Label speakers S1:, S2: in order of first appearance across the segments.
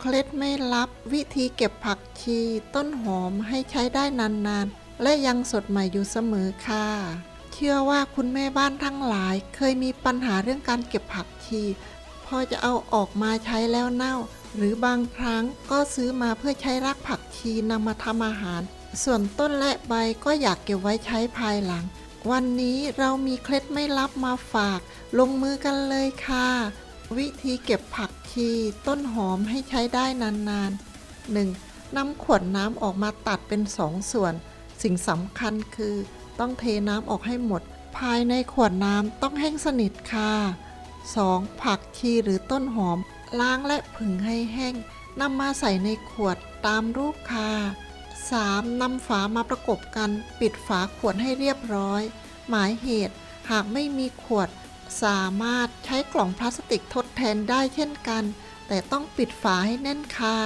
S1: เคล็ดไม่ลับวิธีเก็บผักชี ต้นหอมให้ใช้ได้นานๆ และยังสดใหม่อยู่เสมอค่ะ เชื่อว่าคุณแม่บ้านทั้งหลาย เคยมีปัญหาเรื่องการเก็บผักชี พอจะเอาออกมาใช้แล้วเน่า หรือบางครั้งก็ซื้อมาเพื่อใช้รากผักชีนำมาทำอาหาร ส่วนต้นและใบก็อยากเก็บไว้ใช้ภายหลัง วันนี้เรามีเคล็ดไม่ลับมาฝาก ลงมือกันเลยค่ะ วิธีเก็บผักชีต้นหอมให้ใช้ได้นานๆ 1. นำขวดน้ำออกมาตัดเป็นสองส่วน สิ่งสำคัญคือ ต้องเทน้ำออกให้หมด ภายในขวดน้ำต้องแห้งสนิทค่ะ 2. ผักชีหรือต้นหอม ล้างและผึ่งให้แห้งนำมาใส่ในขวดตามรูปค่ะ 3. นำฝามาประกบกัน ปิดฝาขวดให้เรียบร้อย หมายเหตุ หากไม่มีขวด สามารถใช้กล่องพลาสติกทดแทนได้เช่นกัน แต่ต้องปิดฝาให้แน่นค่ะ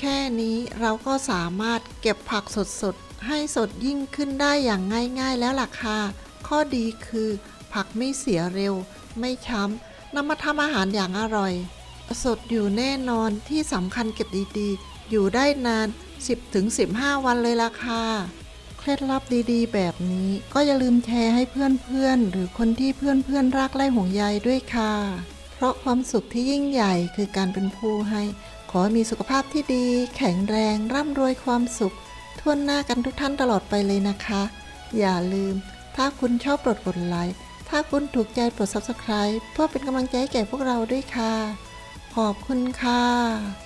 S1: แค่นี้เราก็สามารถเก็บผักสดๆ ให้สดยิ่งขึ้นได้อย่างง่ายๆแล้วล่ะค่ะ ข้อดีคือ ผักไม่เสียเร็ว ไม่ช้ำนำมาทำอาหารอย่างอร่อย สดอยู่แน่นอนที่สำคัญเก็บดีๆ อยู่ได้นาน 10-15 วันเลยล่ะค่ะ เคล็ดลับดีๆ แบบนี้ ก็อย่าลืมแชร์ให้เพื่อนๆ หรือคนที่เพื่อนๆ รักและห่วงใยด้วยค่ะ เพราะความสุขที่ยิ่งใหญ่คือการเป็นผู้ให้ ขอให้มีสุขภาพที่ดี แข็งแรง ร่ำรวยความสุข ทั่วหน้ากันทุกท่านตลอดไปเลยนะคะ อย่าลืม ถ้าคุณชอบโปรดกดไลค์ ถ้าคุณถูกใจโปรด subscribe เพื่อเป็นกำลังใจให้แก่พวกเราด้วยค่ะ ขอบคุณค่ะ